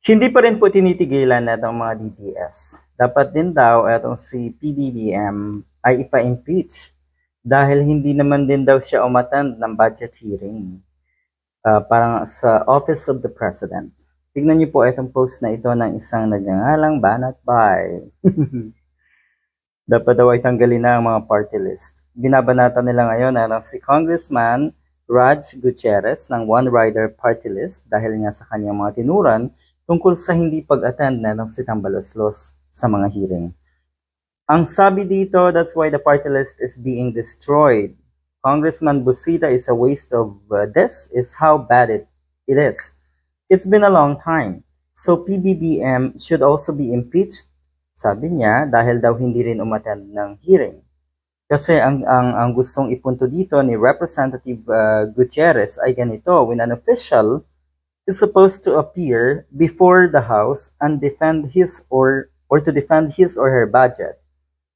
Hindi pa rin po tinitigilan na itong mga DDS. Dapat din daw itong si PBBM ay ipa-impeach dahil hindi naman din daw siya umattend ng budget hearing ah, parang sa Office of the President. Tignan niyo po itong post na ito ng isang nagngangalang Banat Bay. Dapat daw ay tanggalin na ang mga party list. Binabanatan nila ngayon na si Congressman Raj Gutierrez ng One Rider Party List dahil nga sa kanyang mga tinuran tungkol sa hindi pag-attend na ng si Tambaloslos sa mga hearing. Ang sabi dito, that's why the party list is being destroyed. Congressman Busita is a waste of uh, this is how bad it, it is. It's been a long time. So PBBM should also be impeached, sabi niya, dahil daw hindi rin umattend ng hearing. Kasi ang, ang, ang gustong ipunto dito ni Representative uh, Gutierrez ay ganito, when an official is supposed to appear before the House and defend his or, or to defend his or her budget,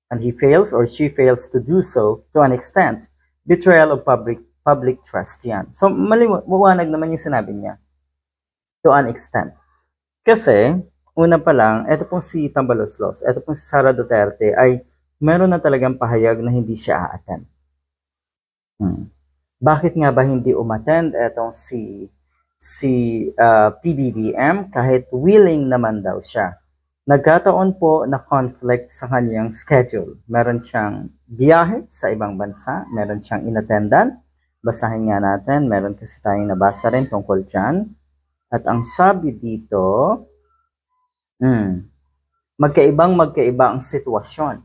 and he fails or she fails to do so to an extent, betrayal of public public trust yan. So, maliwanag naman yung sinabi niya. To an extent. Kasi, una pa lang, eto pong si Tambaloslos, eto pong si Sara Duterte ay meron na talagang pahayag na hindi siya a-attend. Hmm. Bakit nga ba hindi umattend etong si si ah, PBBM kahit willing naman daw siya? Nagkataon po na conflict sa kanyang schedule. Meron siyang biyahe sa ibang bansa, meron siyang inattendan. Basahin nga natin, meron kasi tayong nabasa rin tungkol dyan. At ang sabi dito, hmm, magkaibang magkaiba ang sitwasyon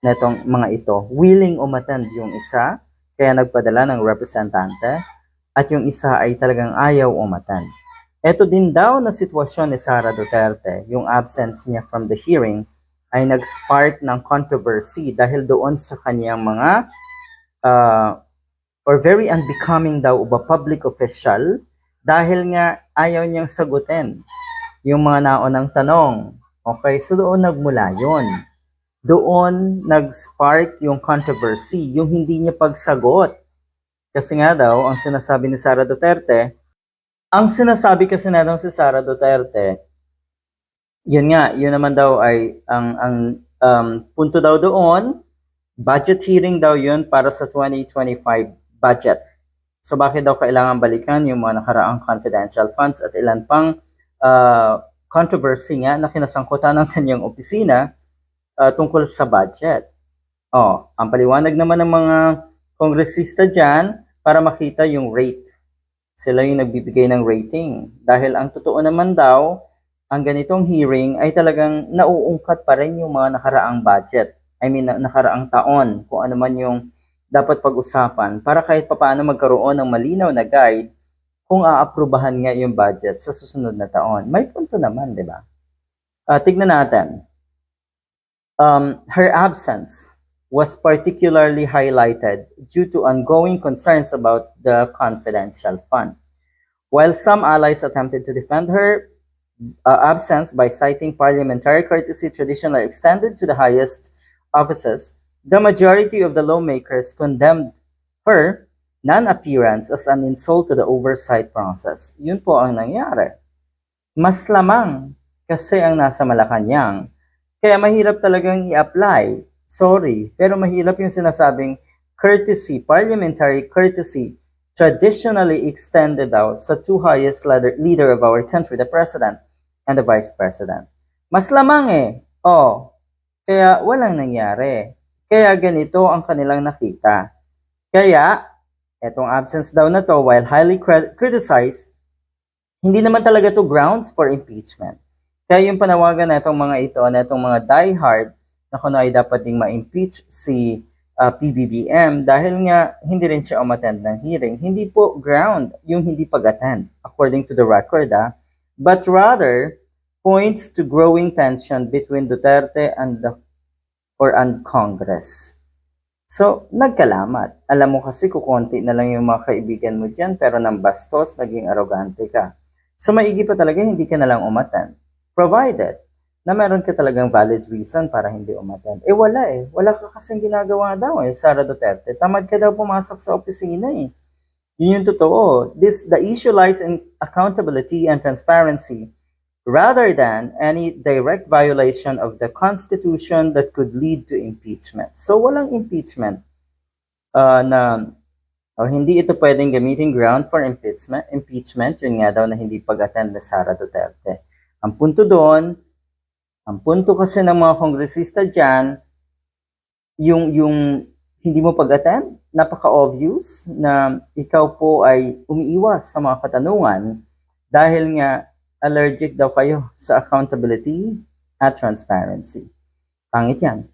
netong mga ito. Willing umattend yung isa, kaya nagpadala ng representante, at yung isa ay talagang ayaw umattend. Ito din daw na sitwasyon ni Sara Duterte, yung absence niya from the hearing, ay nag-spark ng controversy dahil doon sa kanyang mga uh, or very unbecoming daw of a public official dahil nga ayaw niyang sagutin yung mga naonang tanong. Okay, so doon nagmula yon. Doon nag-spark yung controversy, yung hindi niya pagsagot. Kasi nga daw, ang sinasabi ni Sara Duterte, ang sinasabi kasi na daw si Sara Duterte, yun nga, yun naman daw ay ang ang um, punto daw doon, budget hearing daw yun para sa 2025 budget. So bakit daw kailangan balikan yung mga nakaraang confidential funds at ilan pang uh, controversy nga na kinasangkutan ng kanyang opisina uh, tungkol sa budget. Oh, ang paliwanag naman ng mga kongresista dyan para makita yung rate sila yung nagbibigay ng rating. Dahil ang totoo naman daw, ang ganitong hearing ay talagang nauungkat pa rin yung mga nakaraang budget. I mean, na- nakaraang taon, kung ano man yung dapat pag-usapan para kahit papaano magkaroon ng malinaw na guide kung aaprubahan nga yung budget sa susunod na taon. May punto naman, di ba? Uh, tignan natin. Um, her absence was particularly highlighted due to ongoing concerns about the confidential fund. While some allies attempted to defend her uh, absence by citing parliamentary courtesy traditionally extended to the highest offices, the majority of the lawmakers condemned her non-appearance as an insult to the oversight process. Yun po ang nangyari. Mas lamang kasi ang nasa Malacanang. Kaya mahirap talagang i-apply sorry, pero mahirap yung sinasabing courtesy, parliamentary courtesy, traditionally extended out sa two highest leader, leader of our country, the President and the Vice President. Mas lamang eh. Oh, kaya walang nangyari. Kaya ganito ang kanilang nakita. Kaya, etong absence daw na to, while highly cri- criticized, hindi naman talaga to grounds for impeachment. Kaya yung panawagan na itong mga ito, na itong mga diehard na kung ay dapat ding ma-impeach si uh, PBBM dahil nga hindi rin siya umattend ng hearing. Hindi po ground yung hindi pag-attend according to the record ah, but rather points to growing tension between Duterte and the or and Congress. So, nagkalamat. Alam mo kasi kukunti na lang yung mga kaibigan mo dyan, pero nang bastos, naging arrogante ka. So, maigi pa talaga, hindi ka na lang umatan. Provided, na meron ka talagang valid reason para hindi umattend. Eh wala eh. Wala ka kasing ginagawa daw eh, Sara Duterte. Tamad ka daw pumasok sa opisina eh. Yun yung totoo. This, the issue lies in accountability and transparency rather than any direct violation of the Constitution that could lead to impeachment. So walang impeachment uh, na o hindi ito pwedeng gamitin ground for impeachment. Impeachment, yun nga daw na hindi pag-attend na Sara Duterte. Ang punto doon, ang punto kasi ng mga kongresista dyan, yung, yung hindi mo pag-attend, napaka-obvious na ikaw po ay umiiwas sa mga katanungan dahil nga allergic daw kayo sa accountability at transparency. Pangit yan.